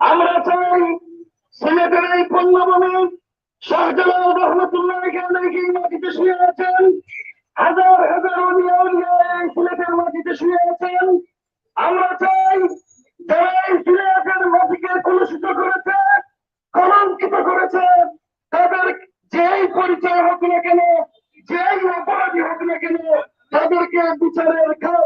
আমরা চাই সিলেটের এই পণ্যভূমি শাহজালাল রহমতুল্লাহ মাটিতে শুয়ে আছেন। হাজার হাজার সিলেটের মাটিতে শুয়ে আছেন। আমরা চাই কলুষিত তাদের যেই পরিচয় হোক না কেন, যেই অপরাধী হোক না কেন, তাদেরকে বিচারের খারাপ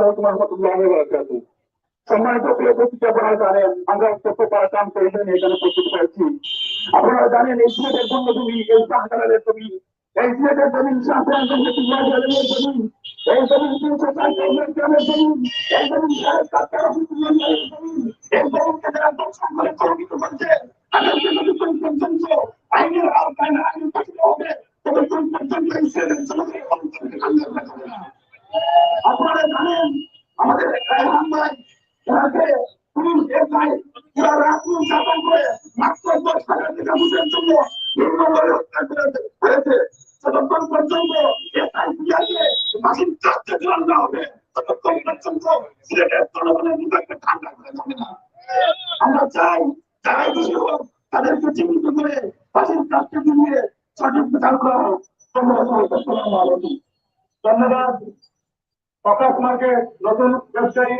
আলাইকুম রহমতুল্লাহ বারাকাতুহু সম্মানিত উপস্থিতি আপনারা জানেন, আমরা অত্যন্ত পারাকাম করে এখানে প্রস্তুত হয়েছি আপনারা জানেন, এই সিলেটের জন্মভূমি, এই শাহজালালের জমি, এই সিলেটের করে আইন থাকতে হবে তবে কোন পর্যন্ত এই সিলেটের জমি অন্তর্গত আন্দোলন হবে না আপনারা জানেন আমাদের রায়হান ভাই ওনাকে পুলিশ এসআই পুরা রাত নির্যাতন করে মাত্র দশ হাজার টাকা বুঝের জন্য নির্মমভাবে হত্যা করে হয়েছে ততক্ষণ পর্যন্ত এসআই পিয়াকে মাসিক চারটে জল দেওয়া হবে ততক্ষণ পর্যন্ত সিলেটের জনগণের বিবেককে ঠান্ডা করে যাবে না আমরা চাই যারাই দোষী হোক তাদেরকে চিহ্নিত করে ফাঁসির চারটে দিয়ে সঠিক বিচার করা ধন্যবাদ প্রকাশ মার্কেট নতুন ব্যবসায়ী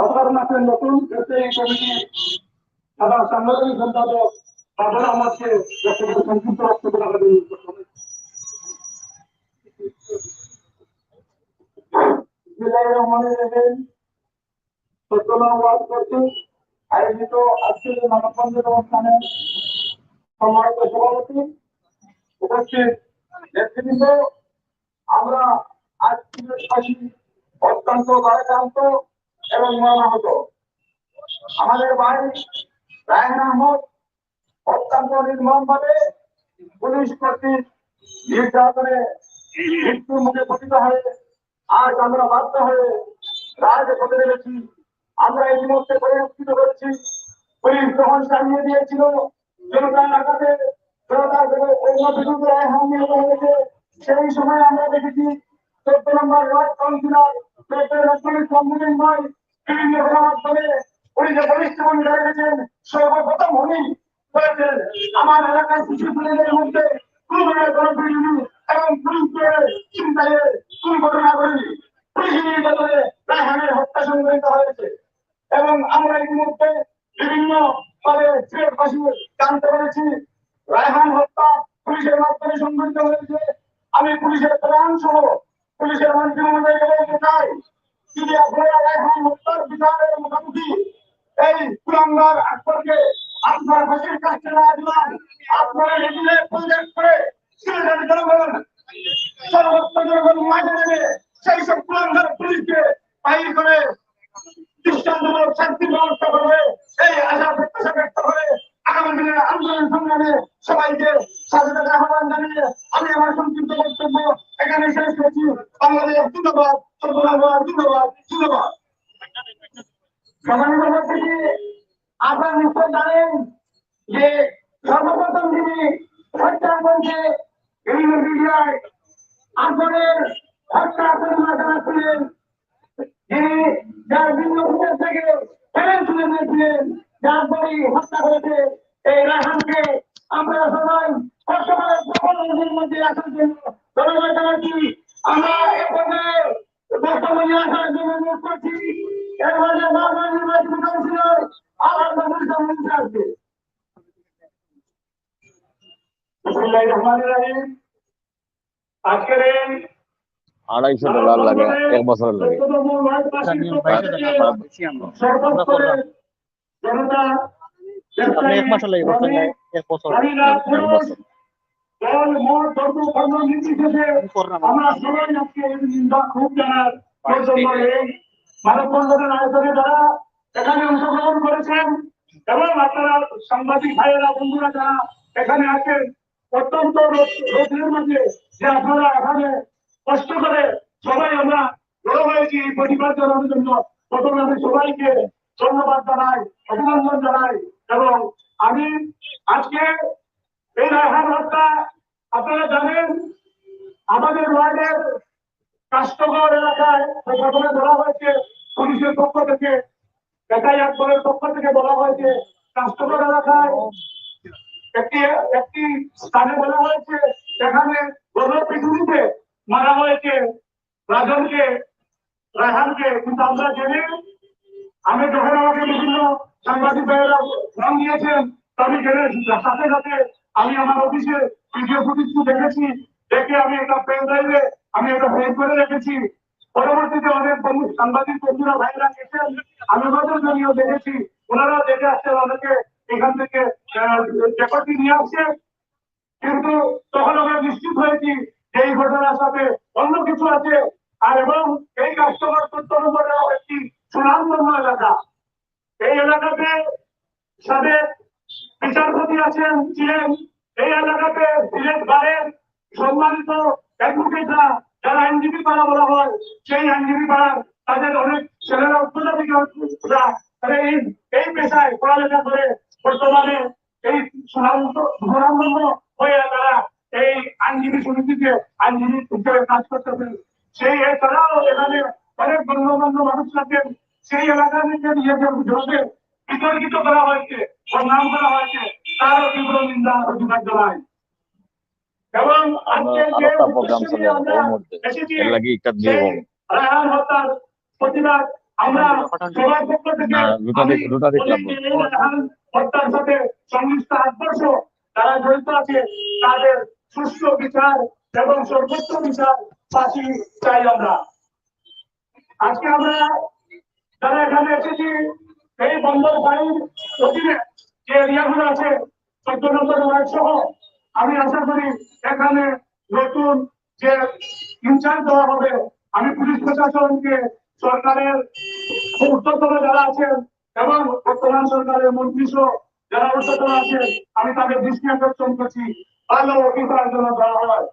হাজার মাসের নতুন ব্যবসায়ী কমিটি সাধারণ সাংগঠনিক সম্পাদক বাবর আমাকে সংক্ষিপ্ত বক্তব্য রাখার করছি। রহমানির রহিম। চোদ্দতম ওয়ার্ড কর্তৃক আয়োজিত আজকের মানববন্ধন অনুষ্ঠানে সম্মানিত সভাপতি উপস্থিত নেতৃবৃন্দ, আমরা আজ সিলেটবাসী অত্যন্ত ভারাক্রান্ত এবং মর্মাহত। আমাদের ভাই রায়হান আহমদ অত্যন্ত নির্মমভাবে পুলিশ কর্তৃক নির্যাতনে মৃত্যুর মুখে পতিত হয়ে আজ আমরা বাধ্য হয়ে রাজপথে নেমেছি আমরা মুহূর্তে পরিলক্ষিত করেছি পুলিশ যখন চালিয়ে দিয়েছিল জনতার আঘাতে হয়েছে। সেই সময় আমরা দেখেছি নম্বর আমার মধ্যে কোন এবং চিন্তায় ঘটনা হত্যা সংঘটিত হয়েছে। এবং আমরা ইতিমধ্যে বিভিন্ন ভাবে জানতে পেরেছি। রায়হান হত্যা পুলিশের মাধ্যমে সংঘটিত হয়েছে। আমি পুলিশের প্রধান সহ পুলিশের মন্ত্রী মহোদয়কে বলতে চাই, যদি আপনারা রায়হান হত্যার বিচারের মুখোমুখি এই কুলাঙ্গার আকবরকে আপনার ফাঁসির কাছে না দিলাম আপনারা এগুলো প্রজেক্ট করে সিলেটের জনগণ, সর্বত্র জনগণ সেই সব কুলাঙ্গার পুলিশকে বাহির করে দৃষ্টান্তমূলক শান্তির ব্যবস্থা করবে এই আশা প্রত্যাশা ব্যক্ত করে আগামী দিনের আন্দোলন সবাইকে স্বাধীনতার আহ্বান জানিয়ে আমি আমার সংক্ষিপ্ত বক্তব্য এখানে শেষ করছি। বাংলাদেশ ধন্যবাদ ধন্যবাদ ধন্যবাদ ধন্যবাদ নিশ্চয় সর্বপ্রথম যিনি হত্যা যিনি যার থেকে তুলে নিয়েছিলেন যার বড়ি হত্যা করেছে, এই রাহানকে আমরা সবাই বর্তমানে সকলের মধ্যে আসার জন্য ধন্যবাদ জানাচ্ছি। আমরা এখানে বর্তমানে আসার জন্য অনুরোধ করছি। এর মাঝে বারবার নির্বাচিত কাউন্সিলর আবার নতুন সম্মুখে আসবে। বিসমিল্লাহির রহমানির রহিম। আজকের আড়াইশো ডলার লাগে এক বছর লাগে। জনতা এক মাসের লাগে করতে চাই। এক বছর। দল মত ধর্ম নির্বিশেষে আমরা সবাই আজকে এই নিন্দা খুব জানার প্রয়োজন এই মানববন্ধনের আয়োজনে যারা এখানে অংশগ্রহণ করেছেন এবং আপনারা সাংবাদিক ভাইয়েরা বন্ধুরা যারা এখানে আছেন অত্যন্ত রোদ- রোদের মাঝে যে আপনারা এখানে কষ্ট করে সবাই আমরা জড়ো হয়েছি এই জানানোর জন্য। প্রথমে আমি সবাইকে ধন্যবাদ জানাই অভিনন্দন জানাই এবং আমি আজকে এই রায়হান হত্যা আপনারা জানেন, আমাদের ওয়ার্ডের কাষ্টগড় এলাকায় প্রথমে বলা হয়েছে, পুলিশের পক্ষ থেকে একাই আকবরের পক্ষ থেকে বলা হয়েছে কাষ্টগড় এলাকায় একটি একটি স্থানে বলা হয়েছে সেখানে গণপিটুনিতে মারা হয়েছে রাজনকে, রায়হানকে, কিন্তু আমরা জেনে, আমি যখন আমাকে বিভিন্ন সাংবাদিক ফোন দিয়েছেন আমি সাথে সাথে আমি আমার অফিসে ভিডিও ফুটেজ দেখেছি। দেখে আমি এটা পেন ড্রাইভে আমি করে রেখেছি। পরবর্তীতে অনেক বন্ধু, সাংবাদিক বন্ধুরা ভাইরা গেছেন আমি জন্যও দেখেছি। ওনারা দেখে আসছেন অনেকে এখান থেকে রেকর্ডটি নিয়ে আসছে। কিন্তু তখন আমরা নিশ্চিত হয়েছি যে এই ঘটনার সাথে অন্য কিছু আছে। আর এবং এই কাস্টমার সত্য নম্বরেও একটি সুনামধন্য এলাকা। এই এলাকাতে সাবেক বিচারপতি আছেন, ছিলেন। এই এলাকাতে সিলেট বারের সম্মানিত অ্যাডভোকেটরা, যারা আইনজীবী পাড়া বলা হয়, সেই আইনজীবী পাড়ার তাদের অনেক ছেলেরা তারা এই এই পেশায় পড়ালেখা করে বর্তমানে এই সুনাম সুনামধন্য হয়ে তারা এই আইনজীবী সমিতিতে আইনজীবী হিসেবে কাজ করতেছেন। সেই এছাড়াও এখানে অনেক গণ্যমান্য মানুষ আছেন সেই এলাকা থেকে নিজেদের জোরকে বিতর্কিত করা হয়েছে বদনাম করা হয়েছে তারও তীব্র নিন্দা প্রতিবাদ জানায় এবং আজকে যে নিয়ে এসেছি, রায়হান হত্যার প্রতিবাদ আমরা সবার পক্ষ থেকে। যে হত্যার সাথে সংশ্লিষ্ট আদর্শ জড়িত আছে তাদের বিচার এবং সর্বোচ্চ বিচার ফাঁসি চাই আমরা। আজকে আমরা যারা এখানে এসেছি, এই বন্দর বাড়ির অধীনে যে এরিয়াগুলো আছে চোদ্দ নম্বর ওয়ার্ড সহ, আমি আশা করি এখানে নতুন যে ইনচার্জ দেওয়া হবে, আমি পুলিশ প্রশাসনকে সরকারের উচ্চতর যারা আছেন এবং বর্তমান সরকারের মন্ত্রী সহ যারা উচ্চতর আছেন, আমি তাদের দৃষ্টি আকর্ষণ করছি। ভালো অফিসার জন্য দেওয়া হয়।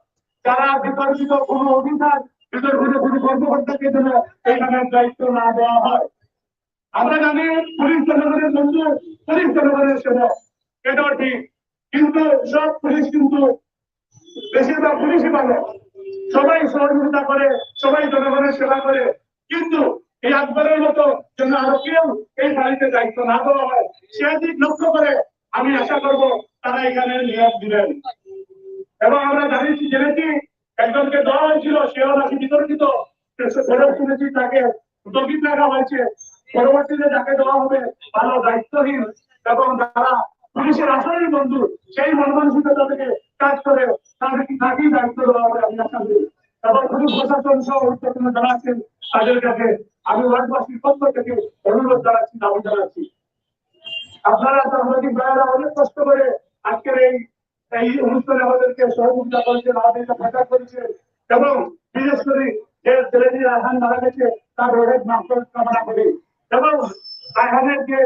যারা বিতর্কিত কোনো অফিসার বিতর্কিত কোনো কর্মকর্তাকে যেন এখানে দায়িত্ব না দেওয়া হয় আমরা জানি পুলিশ জনগণের বন্ধু পুলিশ জনগণের সেবক এটাও ঠিক কিন্তু সব পুলিশ কিন্তু বেশিরভাগ পুলিশই ভালো সবাই সহযোগিতা করে, সবাই জনগণের সেবা করে। কিন্তু এই আকবরের মতো যেন আরও কেউ এই বাড়িতে দায়িত্ব না দেওয়া হয়, সে দিক লক্ষ্য করে আমি আশা করব তারা এখানে নিয়োগ দিবেন। এবং আমরা জানিয়েছি জেনেছি, একজনকে দেওয়া হয়েছিল, সেও নাকি বিতর্কিত। শুনেছি, তাকে দবিত রাখা হয়েছে। পরবর্তীতে যাকে দেওয়া হবে ভালো দায়িত্বহীন এবং যারা পুলিশের আসলেই বন্ধু, সেই মনমানসিকতা থেকে কাজ করে তাদেরকে তাকেই দায়িত্ব দেওয়া হবে আশা করি। এবং পুলিশ প্রশাসন সহ উচ্চতম যারা আছেন তাদের কাছে আমি ওয়ার্ডবাসীর পক্ষ থেকে অনুরোধ জানাচ্ছি, দাবি জানাচ্ছি। আপনারা সাংবাদিক ভাইয়েরা অনেক কষ্ট করে আজকের এই এই অনুষ্ঠানে আমাদেরকে সহযোগিতা করেছেন, আমাদেরকে প্রচার করেছেন এবং বিশেষ করে যে ছেলেটি রায়হান মারা গেছে, তার রোডের মাফল কামনা করি। এবং রায়হানের যে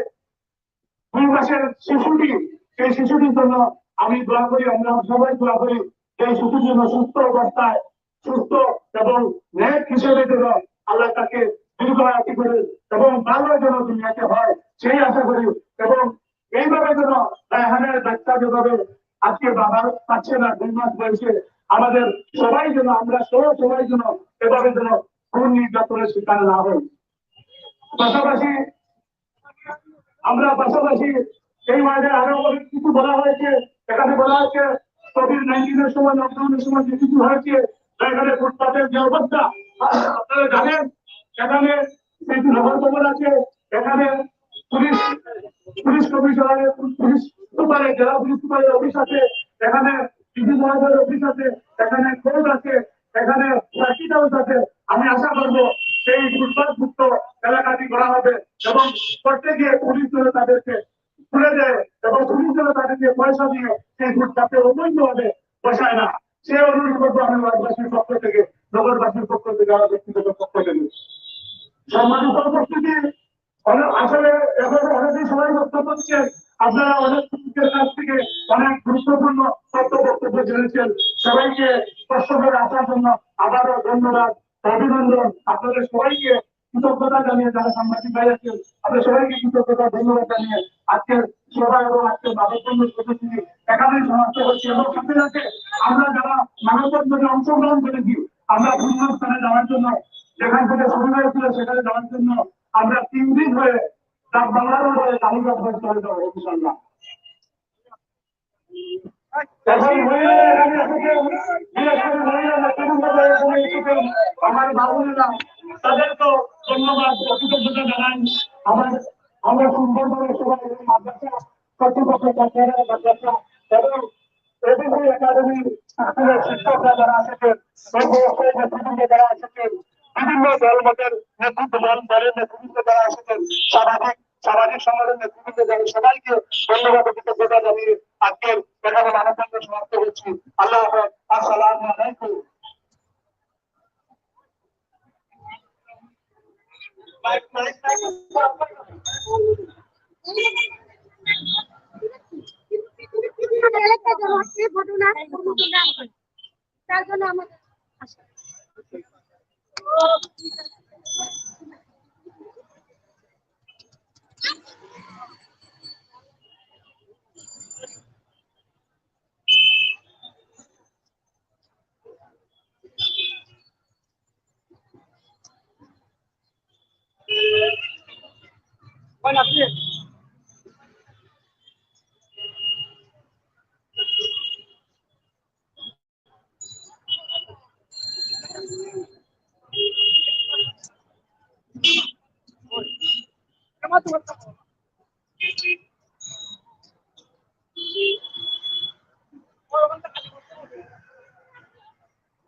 দুই মাসের শিশুটি, সেই শিশুটির জন্য আমি দোয়া করি, আমরা সবাই দোয়া করি এই শিশুর জন্য সুস্থ অবস্থায়, সুস্থ এবং ন্যায় হিসেবে যেন আল্লাহ তাকে দীর্ঘায়ী করে এবং ভালো যেন দুনিয়াতে হয়, সেই আশা করি এবং এইভাবে যেন রায়হানের বাচ্চা যেভাবে আজকে বাবা পাচ্ছে না, দুই মাস বয়সে, আমাদের সবাই যেন, আমরা সহ সবাই যেন এভাবে যেন খুন নির্যাতনের শিকার না হই। পাশাপাশি আমরা পাশাপাশি এই মাঝে আরও অনেক কিছু বলা হয়েছে। এখানে বলা হয়েছে কোভিড নাইন্টিনের সময় লকডাউনের সময় যে কিছু হয়েছে, এখানে ফুটপাতের যে অবস্থা, আপনারা জানেন, এখানে কিছু নগর খবর আছে, এখানে পুলিশ পুলিশ কমিশনারের পুলিশ সুপারের, জেলা পুলিশ সুপারের অফিস আছে এখানে ডিসি মহাশয়ের অফিস আছে এখানে কোর্ট আছে এখানে সার্কিট হাউস আছে আমি আশা করব সেই ফুটপাত মুক্ত এলাকাটি করা হবে এবং প্রত্যেকে পুলিশ যেন তাদেরকে খুলে দেয় এবং পুলিশ যেন তাদেরকে পয়সা দিয়ে যাতে অবৈধভাবে বসায় না সে অনুরোধ করব আমি ওয়ার্ডবাসীর পক্ষ থেকে নগরবাসীর পক্ষ থেকে আমার ব্যক্তিগত পক্ষ থেকে সম্মানিত উপস্থিতি অনেক আসলে এখন অনেকেই সবাই বক্তব্য দিচ্ছেন আপনারা অনেক শিক্ষকের কাছ থেকে অনেক গুরুত্বপূর্ণ তথ্য বক্তব্য জেনেছেন সবাইকে কষ্ট করে আসার জন্য আবারও ধন্যবাদ অভিনন্দন আপনাদের সবাইকে কৃতজ্ঞতা জানিয়ে যারা সাংবাদিক ভাই আছেন আপনাদের সবাইকে কৃতজ্ঞতা ধন্যবাদ জানিয়ে আজকের সভা এবং আজকের মানববন্ধন কর্মসূচি এখানেই সমাপ্ত হচ্ছে এবং সাথে সাথে আমরা যারা মানববন্ধনে অংশগ্রহণ করেছি, আমরা ভিন্ন স্থানে যাওয়ার জন্য, যেখান থেকে শুরু হয়েছিল সেখানে যাওয়ার জন্য আমরা তিন দিন হয়ে ডাক বাংলার হয়ে তালিকা হয়ে চলে যাব ইনশাল্লাহ করে আমার বাবুরা তাদেরকেও ধন্যবাদ কৃতজ্ঞতা আমার শিক্ষকরা যারা এসেছেন নেতৃবৃন্দ যারা বিভিন্ন দল মতের নেতৃত্ব দল দলের নেতৃবৃন্দ যারা এসেছেন, সামাজিক সামাজিক সংগঠনের নেতৃবৃন্দ যারা, সবাইকে ধন্যবাদ কৃতজ্ঞতা জানিয়ে আজকের এখানে মানববন্ধন সমাপ্ত হচ্ছে। আল্লাহ আসসালামু আলাইকুম এলাকায় যারা হচ্ছে ঘটনা ঘটনা তার জন্য আমাদের Buenas, bien.